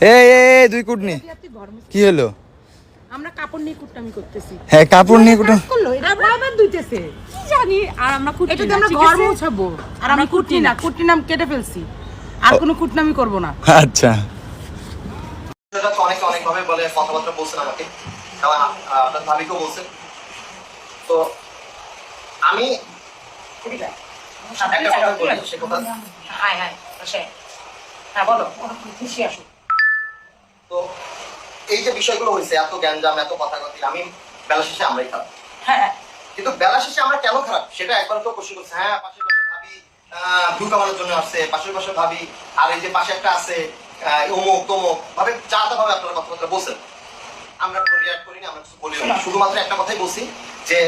এই এই, এই দুই কুটনি। কি হলো? আমরা কাপড় নিয়ে কুটনামি করতেছি। হ্যাঁ কাপড় নিয়ে করল? এটা আবার দুইতেছে। কি জানি আর আমরা খুঁটি এটা আমরা ঘর? মোছাবো। আর আমি আমরা কুটনি কুটনি না। না। কুটনি নাম কেটে ফেলছি। আর কোনো কুটনামি করব না। আচ্ছা। সেটা তো অনেকে অনেক ভাবে বলে কথাবার্তা বলছেন আমাকে। আপনার ভাবিকেও বলছেন। তো আমি একটা কথা বলি সে কথা হাই হাই আসে হ্যাঁ বলো। খুশি আসো তো এই যে বিষয়গুলো হয়েছে এত জ্ঞানজাম এত কথা কথি আমি বেলা শেষে আমরাই খারাপ হ্যাঁ। কিন্তু বেলা শেষে আমরা কেন খারাপ? সেটা একবার তো কোশ্চেন করছে হ্যাঁ পাশের পাশে ভাবি ভিউ কামানোর জন্য আসছে পাশের পাশে ভাবি আর এই যে পাশে একটা আছে অমুক তমুক ভাবে ভাবে আপনারা কথাবার্তা বলছেন। আমরা কোনো রিয়াক্ট করিনি আমরা কিছু বলিও না। শুধুমাত্র একটা কথাই বলছি যে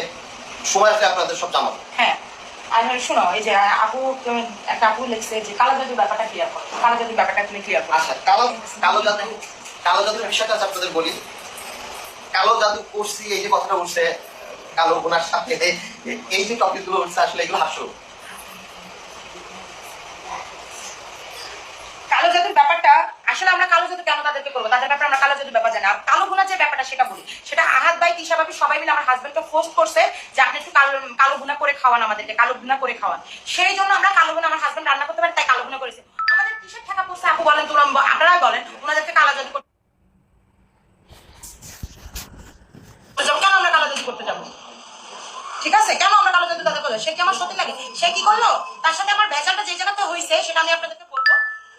সময় আসলে আপনাদের সব জানাব। হ্যাঁ। আর শোনো এই যে আপু একটা আপু লিখছে যে কালো জাদুর ব্যাপারটা ক্লিয়ার করো। কালো জাদুর ব্যাপারটা তুমি ক্লিয়ার করো। আচ্ছা কালো কালো কালো জাদুর বিষয়টা আপনাদের বলি। কালো জাদু করছি, এই যে কথাটা উঠছে কালো গুনার সাথে, এই যে টপিকগুলো উঠছে আসলে এগুলো হাসো কালো জাদুর ব্যাপারটা, আসলে আমরা কালো জাদু কেন তাদেরকে করব? তাদের ব্যাপারে আমরা কালো জাদুর ব্যাপার জানি আর কালো যে ব্যাপারটা সেটা বলি। সেটা আহাত ভাই, তিশা ভাবি সবাই মিলে আমার হাজবেন্ডকে ফোর্স করছে যে আপনি একটু কালো কালো গুণা করে খাওয়ান আমাদেরকে, কালো গুণা করে খাওয়ান। সেই জন্য আমরা কালো গুণা আমার হাজবেন্ড রান্না করতে পারি, তাই কালো গুণা করেছি। আমাদের কিসের ঠেকা পড়ছে আপু বলেন তোমরা আপনারাই বলেন, ওনাদেরকে কালো জাদু করতে যাব কেন আমরা কালো জাদু করতে যাব ঠিক আছে? কেন আমরা কালো জাদু তাদের করল সে কি আমার সত্যি লাগে সে কি করল? তার সাথে আমার ভেজালটা যে জায়গাতে হয়েছে সেটা আমি আপনাদেরকে বলব।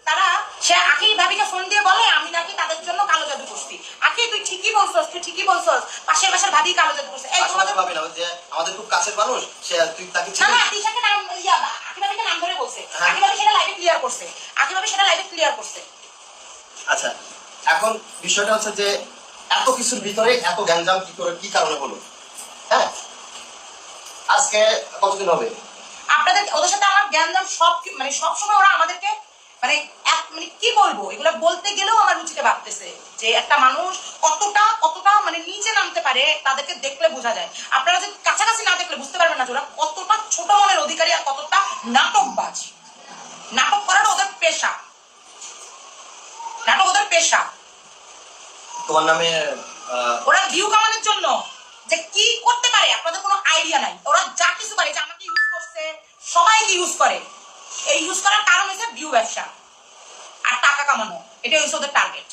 তারা সে আখি ভাবিকে ফোন দিয়ে বলে আমি নাকি তাদের জন্য কালো জাদু করছি। আখি তুই ঠিকই বলছস তুই ঠিকই বলছস। পাশের পাশের ভাবি কালো জাদু করছে। এই তোমাদের ভাবি না যে আমাদের খুব কাছের মানুষ সে তুই তাকে না না তিশাকে নাম ইয়া আখি ভাবিকে নাম ধরে বলছে। হ্যাঁ। আখি ভাবি সেটা লাইভে ক্লিয়ার করছে। আখি ভাবি সেটা লাইভে ক্লিয়ার করছে। আচ্ছা এখন বিষয়টা হচ্ছে যে এত কিছুর ভিতরে এত গ্যাঞ্জাম কি করে কি কারণে হলো? হ্যাঁ? আজকে কতদিন হবে? আপনাদের ওদের সাথে আমার জ্ঞানদাম সব মানে সব সময় ওরা আমাদেরকে মানে এক- মানে কি বলব? এগুলো বলতে গেলেও আমার রুচিতে ভাবতেছে যে একটা মানুষ কতটা কতটা মানে নিচে নামতে পারে তাদেরকে দেখলে বোঝা যায়। আপনারা যদি কাছাকাছি না দেখলে বুঝতে পারবেন না যে ওরা কতটা ছোট মনের অধিকারী আর কতটা নাটকবাজ। নাটক করাটা ওদের পেশা। নাটক ওদের পেশা। তোমার নামে ওরা ভিউ কামানোর যে কি করতে পারে, আপনাদের কোনো আইডিয়া নাই। ওরা যা কিছু পারে যে আমাকে ইউজ করছে, সবাইকে ইউজ করে। এই ইউজ করার কারণ হচ্ছে ভিউ ব্যবসা আর টাকা কামানো। এটা হচ্ছে ওদের টার্গেট